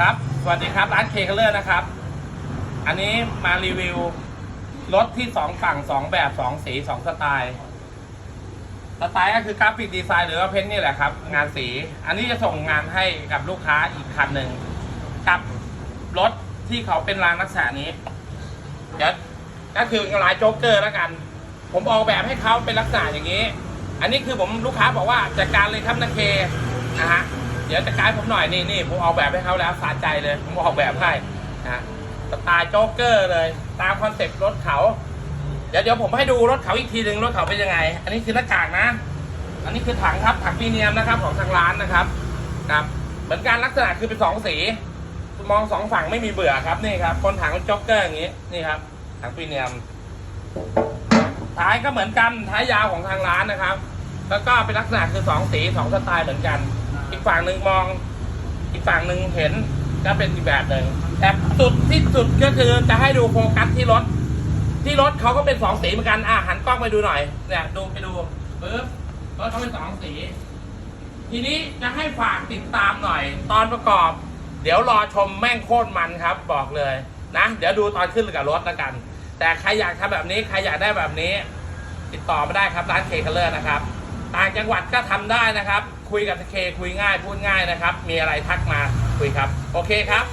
ครับสวัสดีครับร้านเคเคเลอร์นะครับ อันนี้มารีวิวรถที่สองฝั่งสองแบบสองสีสองสไตล์สไตล์ก็คือกราฟิกดีไซน์หรือว่าเพ้นนี่แหละครับ งานสี อันนี้จะส่งงานให้กับลูกค้าอีกคันหนึ่งกับรถที่เขาเป็นรางลักษณะนี้เดี๋ยวก็คือลายโจ๊กเกอร์แล้วกัน ผมออกแบบให้เขาเป็นลักษณะอย่างนี้ อันนี้คือผมลูกค้าบอกว่าจัดการเลยครับนักเคนะฮะ เดี๋ยวจัดการผมหน่อยนี่นี่ผมออกแบบให้เขาแล้วสาใจเลยผมออกแบบให้นะสไตล์โจ๊กเกอร์เลย ตามคอนเซ็ปต์รถเขา เดี๋ยวเดี๋ยวผมให้ดูรถเขาอีกทีหนึ่งรถเขาเป็นยังไง อันนี้คือหน้ากากนะ อันนี้คือถังครับถังพรีเนียมนะครับของทางร้านนะครับครับเหมือนกันลักษณะคือเป็นสองสีมองสองฝั่งไม่มีเบื่อครับนี่ครับคนถังเป็นจ็อกเกอร์อย่างนี้นี่ครับถังพรีเนียมท้ายก็เหมือนกันท้ายยาวของทางร้านนะครับ แล้วก็เป็นลักษณะคือสองสีสองสไตล์เหมือนกัน อีกฝั่งหนึ่งมอง อีกฝั่งหนึ่งเห็นก็เป็นอีกแบบหนึ่งแต่สุดที่สุดก็คือจะให้ดูโฟกัสที่รถ ที่รถเขาก็เป็นสองสีเหมือนกันอะหันกล้องไปดูหน่อยเนี่ยดูไปดูปึ๊บรถเขาเป็นสองสี ทีนี้จะให้ฝากติดตามหน่อย ตอนประกอบ เดี๋ยวรอชมแม่งโคตรมันครับ บอกเลยนะเดี๋ยวดูตอนขึ้นกับรถแล้วกัน แต่ใครอยากทำแบบนี้ใครอยากได้แบบนี้ ติดต่อมาได้ครับร้านเคคัลเลอร์นะครับ ต่างจังหวัดก็ทำได้นะครับ คุยกับเคคุยง่ายพูดง่ายนะครับ มีอะไรทักมาคุยครับ โอเคครับ